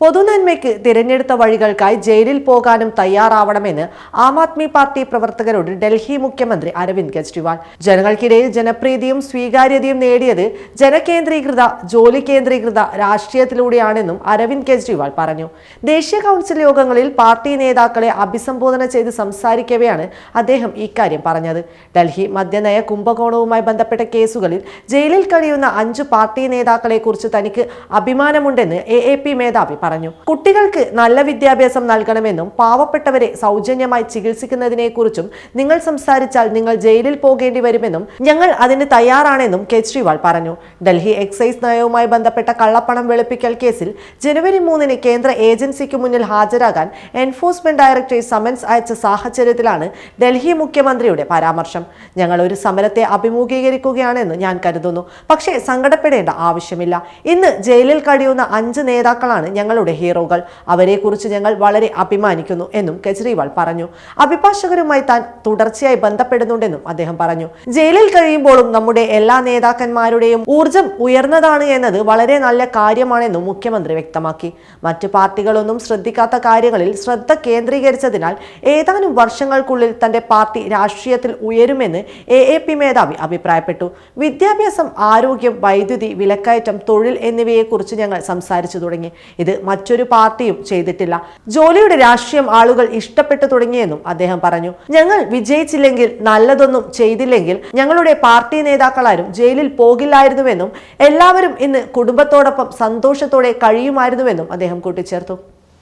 പൊതുനന്മയ്ക്ക് തിരഞ്ഞെടുത്ത വഴികൾക്കായി ജയിലിൽ പോകാനും തയ്യാറാവണമെന്ന് ആം ആദ്മി പാർട്ടി പ്രവർത്തകരോട് ഡൽഹി മുഖ്യമന്ത്രി അരവിന്ദ് കെജ്രിവാൾ. ജനങ്ങൾക്കിടയിൽ ജനപ്രീതിയും സ്വീകാര്യതയും നേടിയത് ജനകേന്ദ്രീകൃത ജോലി കേന്ദ്രീകൃത രാഷ്ട്രീയത്തിലൂടെയാണെന്നും അരവിന്ദ് കെജ്രിവാൾ പറഞ്ഞു. ദേശീയ കൗൺസിൽ യോഗങ്ങളിൽ പാർട്ടി നേതാക്കളെ അഭിസംബോധന ചെയ്ത് സംസാരിക്കവെയാണ് അദ്ദേഹം ഇക്കാര്യം പറഞ്ഞത്. ഡൽഹി മദ്യനയ കുംഭകോണവുമായി ബന്ധപ്പെട്ട കേസുകളിൽ ജയിലിൽ കഴിയുന്ന അഞ്ചു പാർട്ടി നേതാക്കളെക്കുറിച്ച് തനിക്ക് അഭിമാനമുണ്ടെന്ന് എ എ പി മേധാവി പറഞ്ഞു. കുട്ടികൾക്ക് നല്ല വിദ്യാഭ്യാസം നൽകണമെന്നും പാവപ്പെട്ടവരെ സൗജന്യമായി ചികിത്സിക്കുന്നതിനെ കുറിച്ചും നിങ്ങൾ സംസാരിച്ചാൽ നിങ്ങൾ ജയിലിൽ പോകേണ്ടി വരുമെന്നും ഞങ്ങൾ അതിന് തയ്യാറാണെന്നും കെജ്രിവാൾ പറഞ്ഞു. ഡൽഹി എക്സൈസ് നയവുമായി ബന്ധപ്പെട്ട കള്ളപ്പണം വെളുപ്പിക്കൽ കേസിൽ ജനുവരി മൂന്നിന് കേന്ദ്ര ഏജൻസിക്ക് മുന്നിൽ ഹാജരാകാൻ എൻഫോഴ്സ്മെന്റ് ഡയറക്ടറേറ്റ് സമൻസ് അയച്ച സാഹചര്യത്തിലാണ് ഡൽഹി മുഖ്യമന്ത്രിയുടെ പരാമർശം. ഞങ്ങൾ ഒരു സമരത്തെ അഭിമുഖീകരിക്കുകയാണെന്ന് ഞാൻ കരുതുന്നു. പക്ഷേ സങ്കടപ്പെടേണ്ട ആവശ്യമില്ല. ഇന്ന് ജയിലിൽ കഴിയുന്ന അഞ്ച് നേതാക്കളാണ് ഞങ്ങളുടെ ഹീറോകൾ. അവരെക്കുറിച്ച് ഞങ്ങൾ വളരെ അഭിമാനിക്കുന്നു എന്നും കെജ്രിവാൾ പറഞ്ഞു. അഭിഭാഷകരുമായി താൻ തുടർച്ചയായി ബന്ധപ്പെടുന്നുണ്ടെന്നും അദ്ദേഹം പറഞ്ഞു. ജയിലിൽ കഴിയുമ്പോഴും നമ്മുടെ എല്ലാ നേതാക്കന്മാരുടെയും ഊർജം ഉയർന്നതാണ് എന്നത് വളരെ നല്ല കാര്യമാണെന്നും മുഖ്യമന്ത്രി വ്യക്തമാക്കി. മറ്റു പാർട്ടികളൊന്നും ശ്രദ്ധിക്കാത്ത കാര്യങ്ങളിൽ ശ്രദ്ധ കേന്ദ്രീകരിച്ചതിനാൽ ഏതാനും വർഷങ്ങൾക്കുള്ളിൽ തന്റെ പാർട്ടി രാഷ്ട്രീയത്തിൽ ഉയരുമെന്ന് എ എ പി മേധാവി അഭിപ്രായപ്പെട്ടു. വിദ്യാഭ്യാസം ആരോഗ്യം വൈദ്യുതി വിലക്കയറ്റം തൊഴിൽ എന്നിവയെക്കുറിച്ച് ഞങ്ങൾ സംസാരിച്ചു തുടങ്ങി. ഇത് മറ്റൊരു പാർട്ടിയും ചെയ്തിട്ടില്ല. ജോലിയുടെ രാഷ്ട്രീയം ആളുകൾ ഇഷ്ടപ്പെട്ടു തുടങ്ങിയെന്നും അദ്ദേഹം പറഞ്ഞു. ഞങ്ങൾ വിജയിച്ചില്ലെങ്കിൽ നല്ലതൊന്നും ചെയ്തില്ലെങ്കിൽ ഞങ്ങളുടെ പാർട്ടി നേതാക്കളാരും ജയിലിൽ പോകില്ലായിരുന്നുവെന്നും എല്ലാവരും ഇന്ന് കുടുംബത്തോടൊപ്പം സന്തോഷത്തോടെ കഴിയുമായിരുന്നുവെന്നും അദ്ദേഹം കൂട്ടിച്ചേർത്തു.